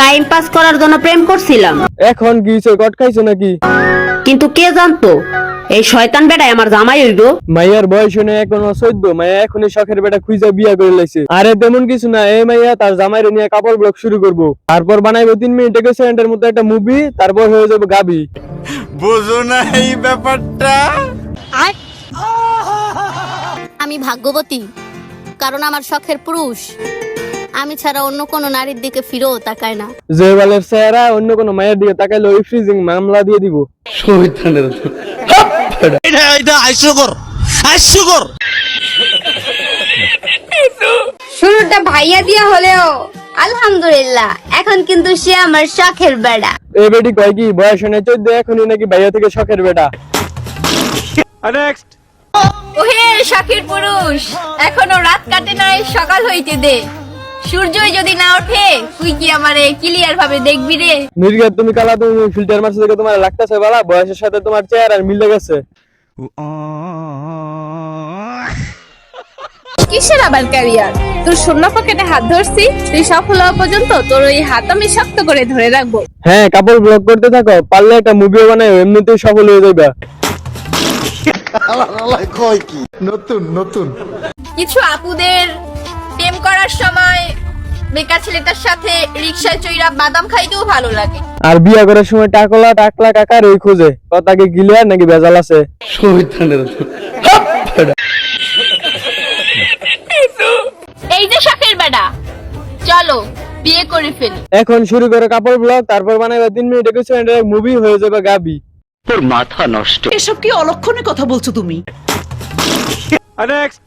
Time pass করার জন্য প্রেম করছিলাম। এখন কি হইছে কট খাইছো নাকি? কিন্তু কে জানতো? এই শয়তান বেটাই আমার জামাই হইব। মাইয়ার বয়স শুনে এখনও চোদ্দ মাইয়া এখনই শখের বেটা খুঁজে বিয়া করে লাইছে। আরে তেমন কিছু না এই মাইয়া তার জামাইরে নিয়ে কাপড় ব্লগ শুরু করব। তারপর বানাইবো তিন মিনিট একুশ সেকেন্ডের মধ্যে একটা মুভি তারপর হয়ে যাবে গাবি। বোঝো না এই ব্যাপারটা। আমি ভাগ্যবতী কারণ আমার শখের পুরুষ। আমি ছাড়া অন্য কোনো নারীর দিকে ফিরেও তাকায় না। জয়বালের চেহারা অন্য কোনো মায়ের দিকে তাকাইলে ওই ফ্রিজিং মামলা দিয়ে দিব। এটা এটা হাস্যকর হাস্যকর শুরুটা ভাইয়া দিয়া হলেও আলহামদুলিল্লাহ এখন কিন্তু সে আমার শখের বেড়া। এই বেটি কয় কি বয়স শুনে চোদ্দ এখনই নাকি ভাইয়া থেকে শখের বেটা ওহে শখের পুরুষ এখনও রাত কাটে নাই সকাল হইতে দে। সূর্যই যদি না ওঠে তুই কি আমারে ক্লিয়ার ভাবে দেখবি রে? নির্গাত তুমি কালা তুমি ফিল্টার মারছো দেখে তোমার লাগতেছে বালা বয়সের সাথে তোমার চেহারা মিলে গেছে। কিসের আবার ক্যারিয়ার তোর শূন্য পকেটে হাত ধরছি তুই সফল হওয়া পর্যন্ত তোর ওই হাত আমি শক্ত করে ধরে রাখব। হ্যাঁ কাপড় ব্লগ করতে থাকো পারলে একটা মুভিও বানাই এমনিতেই সফল হয়ে যাবে নতুন নতুন। কিছু আপুদের বেকার ছেলেটার সাথে রিক্সায় চইরা বাদাম খাইতেও ভালো লাগে। আর বিয়া করার সময় টাকলা টাকলা কাকার ওই খোঁজে। কথাকে নাকি ভেজাল আছে? এই যে শখের বেড়া চলো বিয়ে করে ফেলি। এখন শুরু করে কাপড় ব্লগ তারপর বানাইবা তিন মিনিট একুশ মুভি হয়ে যাবে গাবি। এসব কি অলক্ষণে কথা বলছো তুমি? নেক্সট